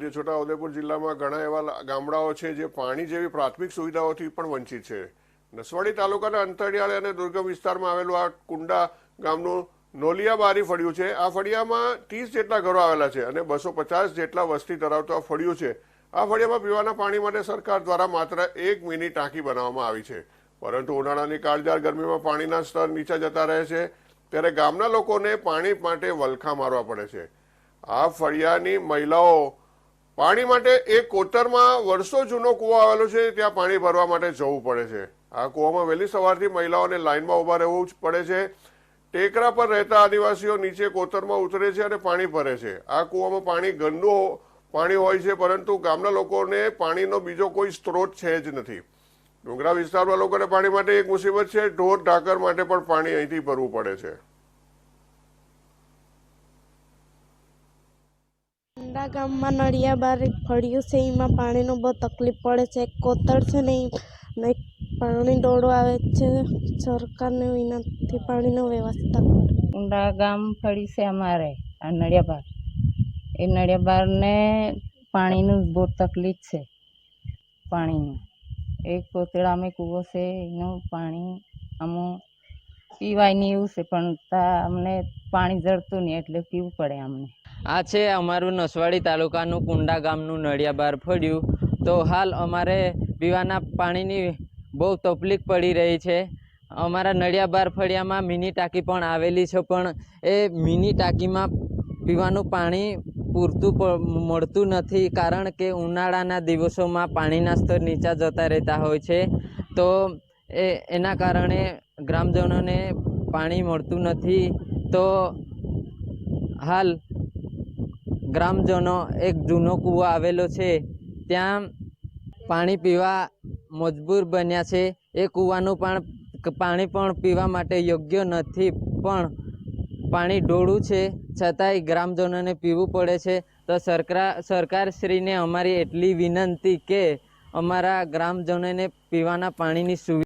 આજે છોટાઉદેપુર જિલ્લામાં ઘણા એવા ગામડાઓ છે જે પાણી જેવી પ્રાથમિક સુવિધાઓથી પણ વંચિત છે. નસવાડી તાલુકાના અંતરિયાળ અને દુર્ગમ વિસ્તારમાં આવેલું આ કુંડા ગામનું નોલિયા બારી ફળિયું છે. આ ફળિયામાં ત્રીસ જેટલા ઘરો આવેલા છે અને બસો પચાસ જેટલા વસ્તી ધરાવતું આ ફળિયું છે. આ ફળિયામાં પીવાના પાણી માટે સરકાર દ્વારા માત્ર એક મિની ટાંકી બનાવવામાં આવી છે. પરંતુ ઉનાળાની કાળજાળ ગરમીમાં પાણીના સ્તર નીચે જતા રહે છે. ત્યારે ગામના લોકોને પાણી માટે વલખા મારવા પડે છે. આ ફળિયાની મહિલાઓ પાણી માટે એ કોતરમાં વર્ષો જૂનો કૂવો આવેલો છે, ત્યાં પાણી ભરવા માટે જવું પડે છે. આ કૂવામાં વહેલી સવારથી મહિલાઓને લાઇનમાં ઊભા રહેવું જ પડે છે. ટેકરા પર રહેતા આદિવાસીઓ નીચે કોતરમાં ઉતરે છે અને પાણી ભરે છે. આ કૂવામાં પાણી ગંદુ પાણી હોય છે, પરંતુ ગામના લોકોને પાણીનો બીજો કોઈ સ્ત્રોત છે જ નથી. ડુંગરા વિસ્તારમાં લોકોને પાણી માટે એક મુસીબત છે. ઢોર ઢાકર માટે પણ પાણી અહીંથી ભરવું પડે છે. ઊંડા ગામમાં નળિયા બાર ફળિયું છે, એમાં પાણીનો બહુ તકલીફ પડે છે. કોતર છે ને એ પાણી દોડો આવે છે. સરકારને એનાથી પાણીનો વ્યવસ્થા ઊંડા ગામ ફળી છે અમારે, આ નડિયાબાર એ નડિયાબારને પાણીનું બહુ તકલીફ છે, પાણીનું. એક અમે કૂવો છે, એનું પાણી અમું પીવાય નહીં એવું છે, પણ તા અમને પાણી જળતું નહીં, એટલે પીવું પડે અમને. આ છે અમારું નસવાડી તાલુકાનું કુંડા ગામનું નળિયાબાર ફળ્યું તો હાલ અમારે પીવાના પાણીની બહુ તકલીફ પડી રહી છે. અમારા નળિયાબાર ફળિયામાં મિની ટાંકી પણ આવેલી છે, પણ એ મિની ટાંકીમાં પીવાનું પાણી પૂરતું મળતું નથી, કારણ કે ઉનાળાના દિવસોમાં પાણીના સ્તર નીચા જતા રહેતા હોય છે. તો એ, એના કારણે ગ્રામજનોને પાણી મળતું નથી. તો હાલ ગ્રામજનો એક જૂનો કૂવો આવેલો છે. ત્યાં પાણી પીવા મજબૂર બન્યા છે. એ કૂવાનું પણ પાણી પણ પીવા માટે યોગ્ય નથી, પણ પાણી ઢોળું છે. છતાંય ગ્રામજનોને પીવું પડે છે. તો સરકાર, સરકારશ્રીને અમારી એટલી વિનંતી કે અમારા ગ્રામજનોને પીવાના પાણીની સુવિધા